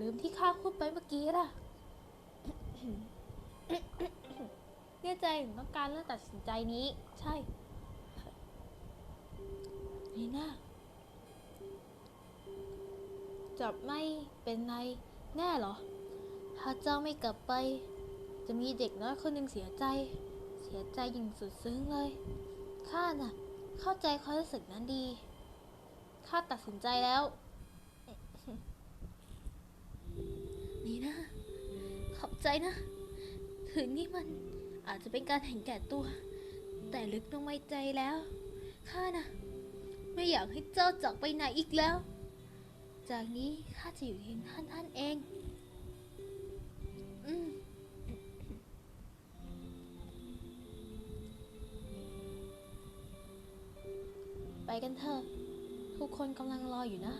ลืมที่ข้าพูดไปเมื่อกี้ล่ะแน่ใจถึงต้องการเลือกตัดสินใจนี้ ใช่นี่นะจับไม่เป็นไรแน่หรอ ถ้าเจ้าไม่กลับไป จะมีเด็กน้อยคนหนึ่งเสียใจ เสียใจอย่างสุดซึ้งเลย ข้าน่ะ เข้าใจความรู้สึกนั้นดี ข้าตัดสินใจแล้ว ใจนะ ถึงนี่มันอาจจะเป็นการเห็นแก่ตัว แต่ลึกลงในใจแล้ว ข้านะไม่อยากให้เจ้าจากไปไหนอีกแล้ว จากนี้ข้าจะอยู่เคียงท่านท่านเอง อืมไปกันเถอะ ทุกคนกำลังรออยู่นะ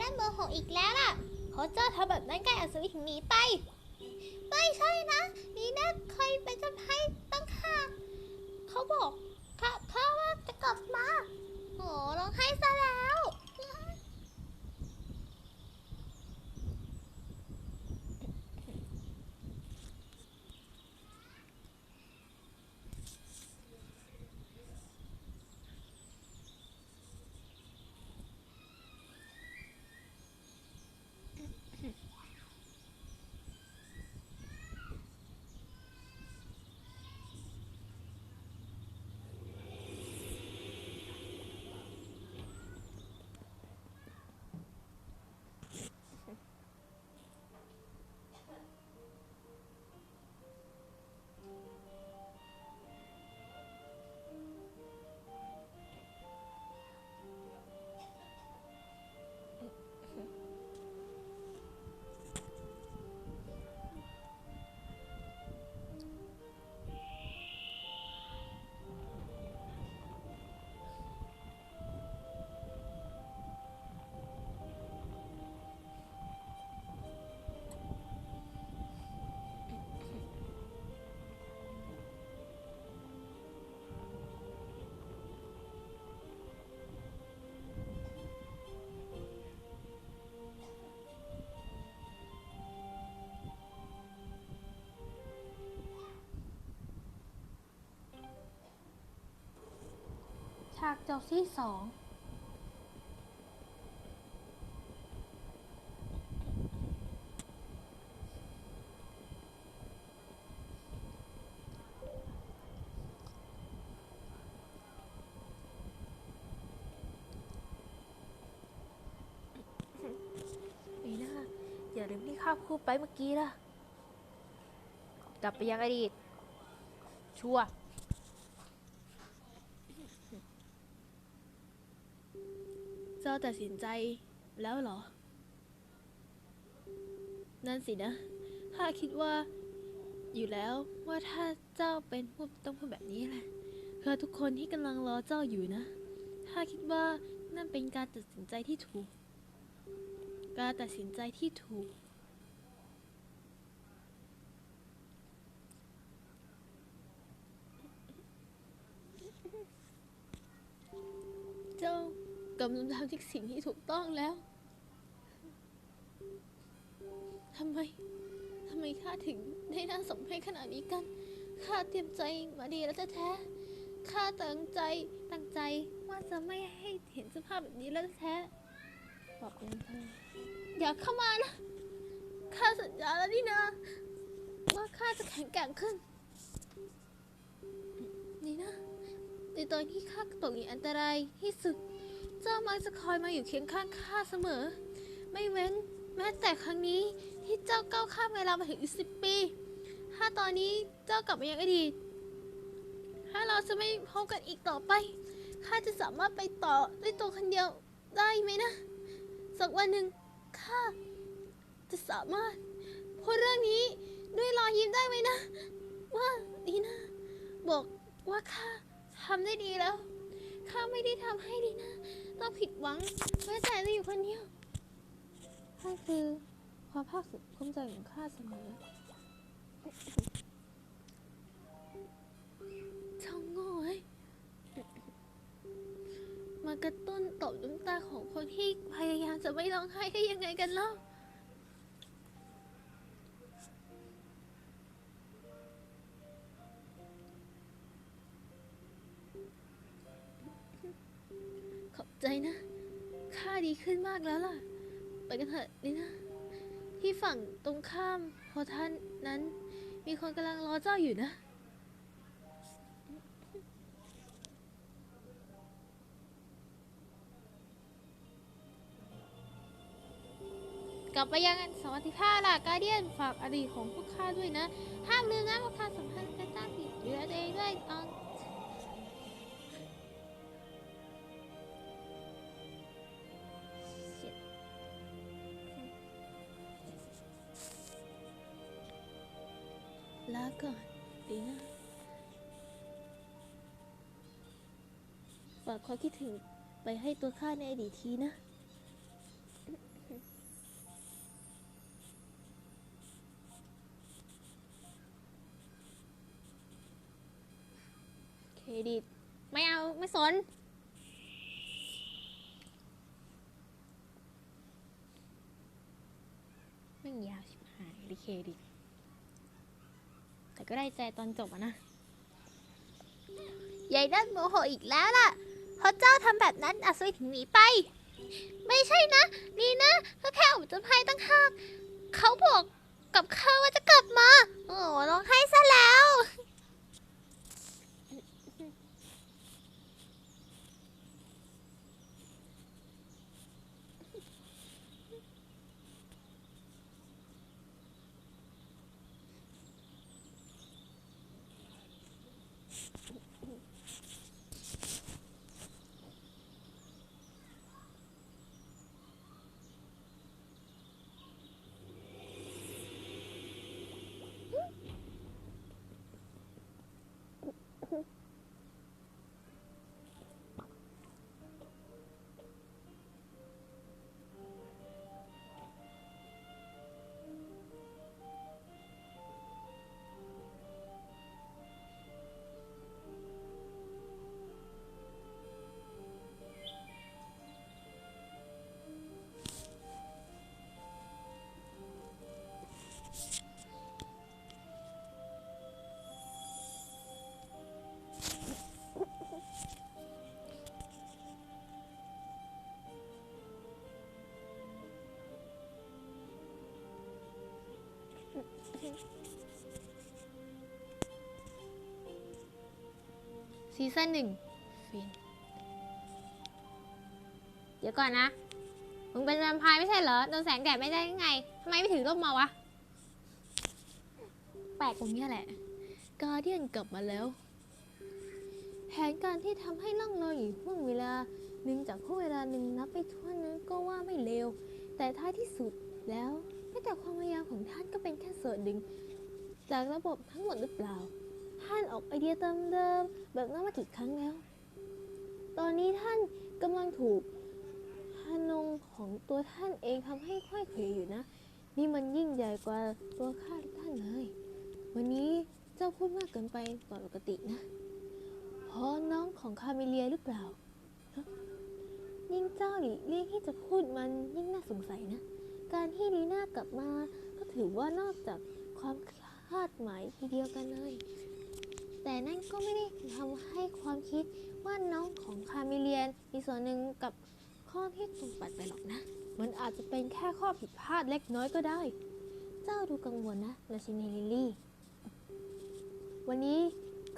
ยายนั่นโมโหอีกแล้วล่ะเพราะเจ้าทำแบบนั้นไก่อัศวินถึงหนีไป ไม่ใช่นะนี่าเคยไปจำให้ตั้งค่าเขาบอกค่ะเขาว่าจะกลับมา ฉากจบที่สองนี่นะอย่าลืมที่ข้าพูดไปเมื่อกี้ล่ะกลับไปยังอดีต ชัวร์ จ้าตัดสินใจแล้วเหรอ นั่นสินะ ข้าคิดว่า อยู่แล้วว่าถ้าเจ้าเป็นผู้ต้องพูดแบบนี้แหละเพื่อทุกคนที่กำลังรอเจ้าอยู่นะ ข้าคิดว่านั่นเป็นการตัดสินใจที่ถูก การตัดสินใจที่ถูกากำลังทำทุกสิ่งที่ถูกต้องแล้วทำไมทำไมข้าถึงได้น่าสมเพชขนาดนี้กันข้าเตรียมใจมาดีแล้วแท้ๆข้าตั้งใจตั้งใจว่าจะไม่ให้เห็นสภาพแบบนี้แล้วแท้บอกเป็นเธออย่าเข้ามานะข้าสัญญาแล้วนี่นะว่าข้าจะแข็งแกร่งขึ้น นี่นะในตอนที่ข้าตกอยู่อันตรายที่สุด จ้ามักจะคอยมาอยู่เคียงข้างข้าเสมอ ไม่เว้นแม้แต่ครั้งนี้ที่เจ้าก้าวข้ามเวลามาถึงอีกสิบปี ถ้าตอนนี้เจ้ากลับมายังอดีตถ้าเราจะไม่พบกันอีกต่อไปข้าจะสามารถไปต่อด้วยตัวคนเดียวได้ไหมนะ สักวันหนึ่งข้าจะสามารถพูดเรื่องนี้ด้วยรอยยิ้มได้ไหมนะ ว่าดีนะ บอกว่าข้าทำได้ดีแล้วข้าไม่ได้ทำให้ดีนะ ต้องผิดหวังแม้แต่จะอยู่คนเดียวนั่นคือความภาคภูมิใจของข้าเสมอช่างโง่อยมากระตุ้นตบน้ำตาของคนที่พยายามจะไม่ร้องไห้ได้ยังไงกันเล่า ใจนะ ข้าดีขึ้นมากแล้วล่ะ ไปกันเถอะนี่นะ ที่ฝั่งตรงข้ามโพท่านนั้น มีคนกำลังรอเจ้าอยู่นะ กลับไปยังสวัสดิภาพล่ะกาเดียนฝากอดีตของพวกข้าด้วยนะ ห้ามลืมนะว่าข้าสัมพันธ์กันตั้งผิดเหลือตัวเองด้วยออง ลาก่อนดีนะ ฝากความคิดถึงไปให้ตัวข้าในอดีตทีนะ เครดิต ไม่เอา ไม่สนไม่ยาวชิบหายดิเครดิต ก็ได้ใจตอนจบอะนะยายนั่นโมโหอีกแล้วล่ะเพราะเจ้าทำแบบนั้นอัศวินถึงหนีไป ไม่ใช่นะ นี่นะก็แค่อุจภัยตั้งหากเขาบอกกับข้าว่าจะกลับมา โอ้ร้องไห้ซะแล้ว ซีซั่นหนึ่งฟิน เดี๋ยวก่อนนะ มึงเป็นแวมไพร์ไม่ใช่เหรอ โดนแสงแดดไม่ได้ยังไง ทำไมไม่ถือร่มมาวะ แปลกตรงเนี้ยแหละ กาเดียนกลับมาแล้ว แผนการที่ทำให้ล่องลอยอยู่ห่วงเวลาหนึ่งจากห่วงเวลาหนึ่งนับไปทั่วนั้นก็ว่าไม่เลว แต่ท้ายที่สุดแล้วแม้แต่ความพยายามของท่านก็เป็นแค่ส่วนหนึ่งจากระบบทั้งหมดหรือเปล่าท่าน ออกไอเดียเดิมๆแบบนั้นมากี่ครั้งแล้ว ตอนนี้ท่านกำลังถูกฮานงของตัวท่านเองทำให้ค่อยเขวอยู่นะ นี่มันยิ่งใหญ่กว่าตัวข้าดท่านเลย วันนี้เจ้าพูดมากเกินไปกว่าปกตินะเพราะน้องของคาเมเลียหรือเปล่า ยิ่งเจ้าหลีเลี่ยงที่จะพูดมันยิ่งน่าสงสัยนะ การที่ลีน่ากลับมาก็ถือว่านอกจากความคาดหมายทีเดียวกันเลย แต่นั่นก็ไม่ได้ทำให้ความคิดว่าน้องของคาเมเลียนมีส่วนหนึ่งกับข้อที่ถูกปัดไปหรอกนะ มันอาจจะเป็นแค่ข้อผิดพลาดเล็กน้อยก็ได้ เจ้าดูกังวลนะราชินีลิลี่ วันนี้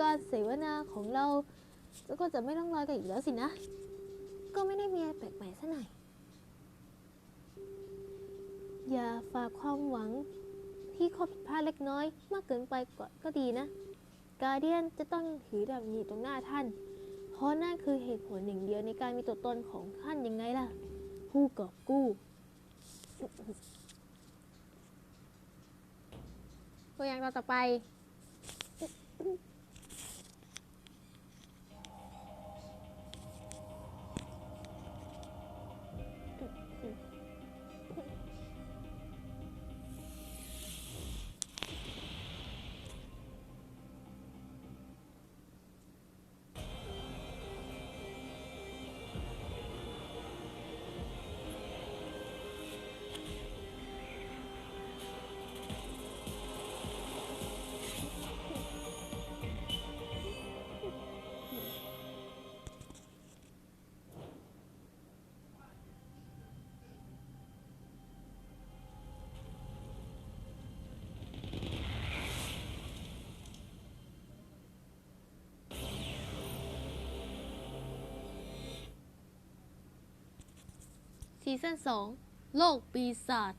การเสวนาของเราก็จะไม่ต้องรอยกันอีกแล้วสินะ ก็ไม่ได้มีอะไรแปลกใหม่ซะหน่อย อย่าฝากความหวังที่ข้อผิดพลาดเล็กน้อยมากเกินไปกว่าก็ดีนะ กาเดียนจะต้องถือดาบอยู่ตรงหน้าท่าน เพราะนั่นคือเหตุผลหนึ่งเดียวในการมีตัวตนของท่านยังไงล่ะ ผู้กอบกู้ตัวอย่างต่อไป ซีซั่น2 โลกปีศาจ